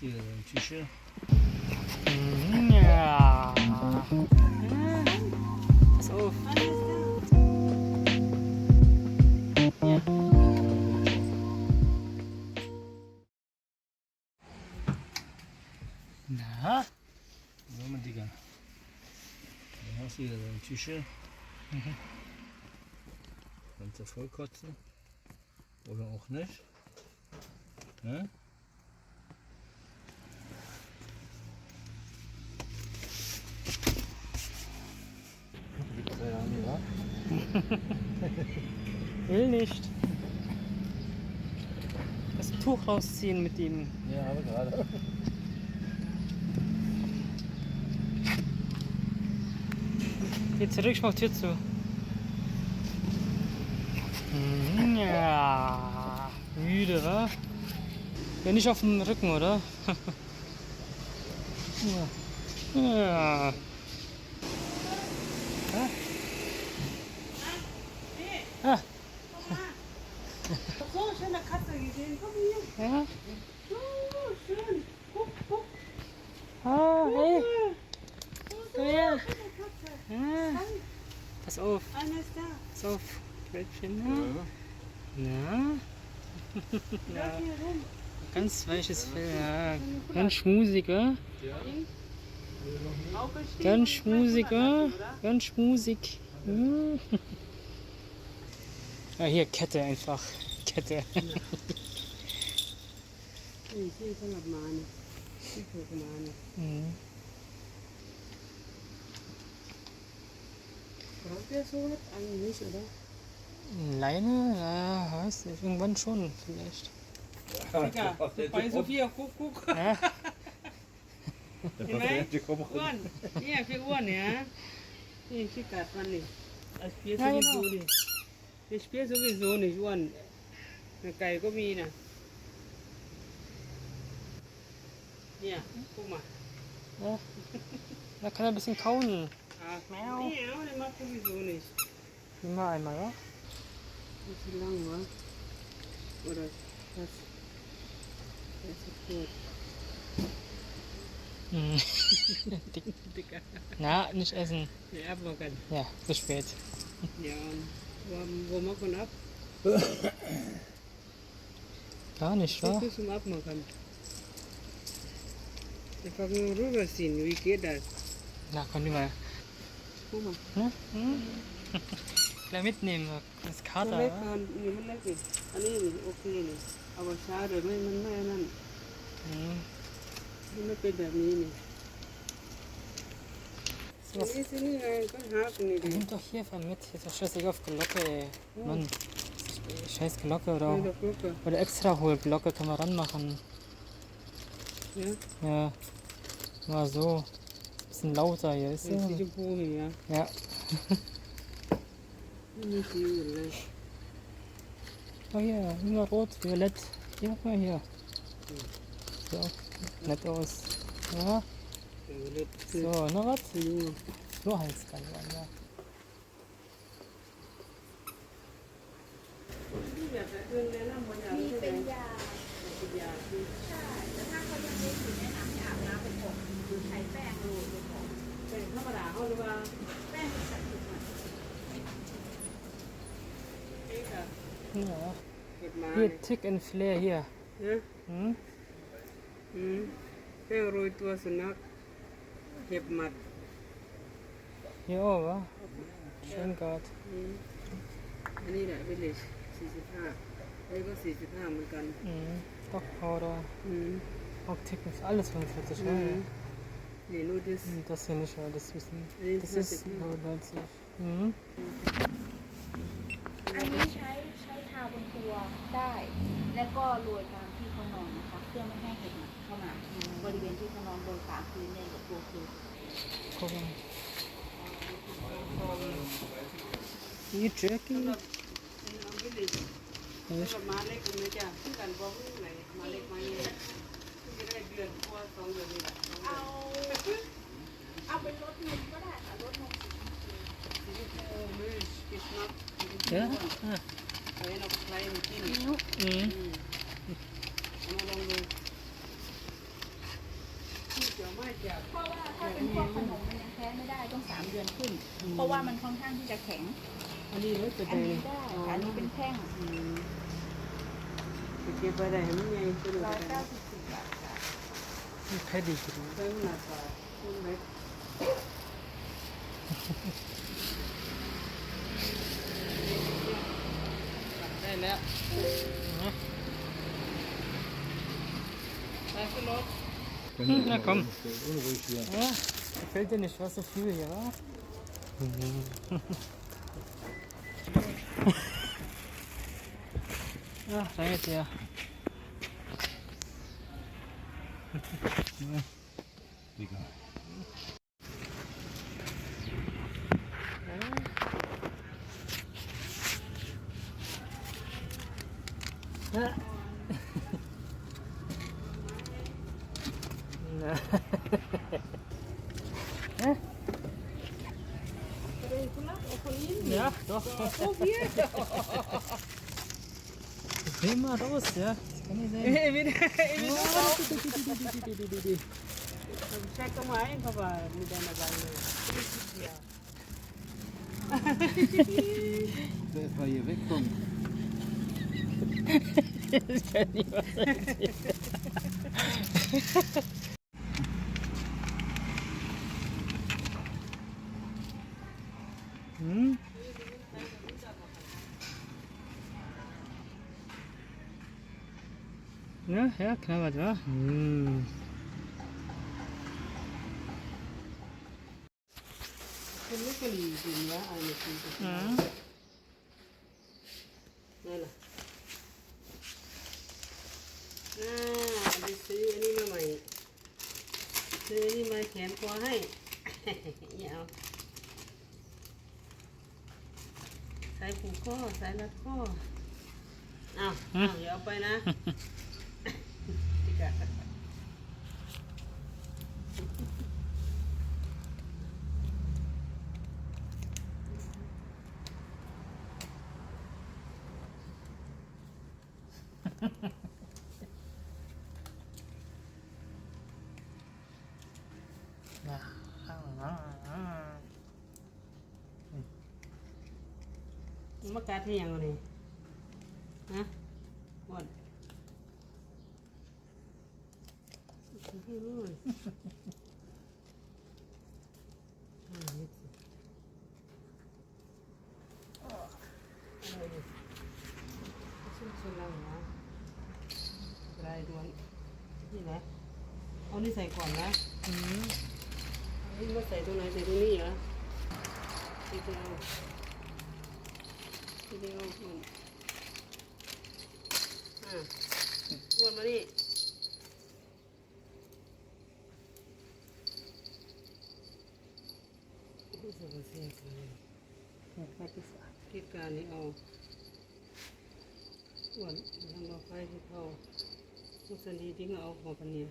hier Tische. Mhm, Ja. Pass auf. Ja. Na? Hör mal, Digga. Hast hier Tische. Kannst du voll kotzen. Oder auch nicht. Ne? Will nicht. Das Tuch rausziehen mit ihm. Ja, aber gerade. Geh zurück, ich mach Tür zu. Mhm, Ja. Müde, wa? Ja, nicht auf dem Rücken, oder? ja. Ja. Ah. So, schöne Komm hier. Ja. So, schön. Guck, guck. Ah, hey. Komm her. Katze. Ah. Pass auf, Einer ist da. pass auf. Na? Lauf hier rum. Ganz weiches Fell, ja. Ganz. Auge steht Ganz schmusiger. Katze, oder? Ganz schmusig. Hm. Ja, hier Kette einfach. Kette. นี่ที่สลับมาเนี่ยที่ถูกมาเนี่ยอืมเราสูตรอันนี้สุดแล้ว Leine, ja, weiß nicht, irgendwann schon vielleicht. Digga, bei Sophia, guck, guck. Ja. Vielleicht? Uhren. Ja, für Uhren, ja. Nee, ich krieg das man nicht. Das Spiel sowieso nicht. Das Spiel sowieso nicht, Uhren. Eine Geige, Gummi, ne. Ja, guck mal. Ja. Da kann er ein bisschen kauen. Ach, Miau. Nee, aber der macht sowieso nicht. Nimm mal einmal, ja? Das ist zu lang, wa? Oder was? Der ist zu kurz. Hm. Dick. Dicker. Na, nicht essen. Nee, abmockern. Ja, zu spät. Ja, wo, wo wir ab? Gar nicht, wa? Wir zum abmockern. If I'm rugasin, we get that. Lakon di mana? Rumah. Hmm? Hmm? Gleich mitnehmen, das Kater. Weg, kann, nee, man nicht. An okay, nicht. Aber schade, wenn man mehr dann. Hm. Wenn man bei der Mine. So. Das ist nicht Haken, nicht. Nimm doch hier von mit, ist doch dich auf Glocke, ey. Mann. Scheiß Glocke oder, oder extra hol Glocke kann man ranmachen. Ne? Ja. Mal so. Bisschen lauter hier, ist ja. Die Bohne, ja. Ja. Nicht violett. Oh hier, immer rot, violett. Hier, guck mal hier. So, nett aus. Ja. So, noch was? So heißt kann man, ja. Ich bin ja ค่ะ ja. เกิดมา Hier, Tick and Flair hier. นะ Hm? อืมแป้งโรยตัวสุนัขเห็บหมัด Hier auch, wa? Schön grad. อืมอันนี้แหละวิลเลจสี่สิบห้าอันนี้ก็สี่สิบห้าเหมือนกัน Mhm. Stock Powder, อืม auch Tick und alles 45, อื ne? มนี่นูดิส Hm, Das hier nicht, aber das wissen. Nee, Das das ist weiß ich nicht. 190. Mhm. อันนี้ใช้ ใช้ทาบนตัวได้ แล้วก็โรยตามที่เขานอนนะคะเพื่อไม่ให้เห็บหมัดเข้ามาบริเวณที่เขานอนโดยตามพื้นในตัวคือ Gucken. Hier, Jerky. เอาวิลเลจ Ja, สำหรับม้าเล็กอันนี้จ้ะคือกันบอกว่าไหนม้าเล็กม้าใหญ่คือจะได้เดือนกว่าสองเดือนนี่แหละสองเดืเอาอนเอาเป็นรถนมก็ได้ค่ะรถนม เคยเราใช้มันจิ้มนิ้วอืมอืมเอามลองดูที่เจียวไม่เจียเพราะว่าถ้าเป็นพวกขนมมันยังแท้ไม่ได้ต้องสามเดือนขึ้น เพราะว่ามันค่อนข้างที่จะแข็ง อันนี้เลยจะอันได้นอันนี้เป็นแท่งอืมเก็บไว้ได้ให้ม่ขึ้นร้อยเกแค่ดีกินเพิ่มหนักกว่าเพิ่เล็ก Können na komm. Unruhig hier. Ja, gefällt dir nicht, was so viel, ja? ja, danke dir. Egal. Ja. von hinten. Ja, doch. So viel. Nehmen mal raus, ja. Das kann ich sehen. Ey, wieder. Steig oh. doch mal ein, Papa, mit deiner Beine. Der ist mal hier wegkommen. das kann niemand sein. นั่นแหละอ่าไปซื้ออันนี้มาใหม่ ซื้ออันนี้มาแขนคอให้อย่าเอาสายผูกข้อสายรัดข้ออ้าวอ้าวอย่าเอาไปนะ มะกาที่ยังไง ให้รู้เลยชื่อะไรนี่ชุ่มชื้นแล้วนะรายด่วนนี่นะเอานี่ใส่ก่อนนะ Mhm. นี่มาใส่ตรงไหนใส่ตรงนี้เหรอทีเดียวทีเดียวอืมอะอ้วนมานี่ ไที่ามที่การนี่เอาอ้วนทำเราไม้ที่เขามุสลีที่เอาหัวปนี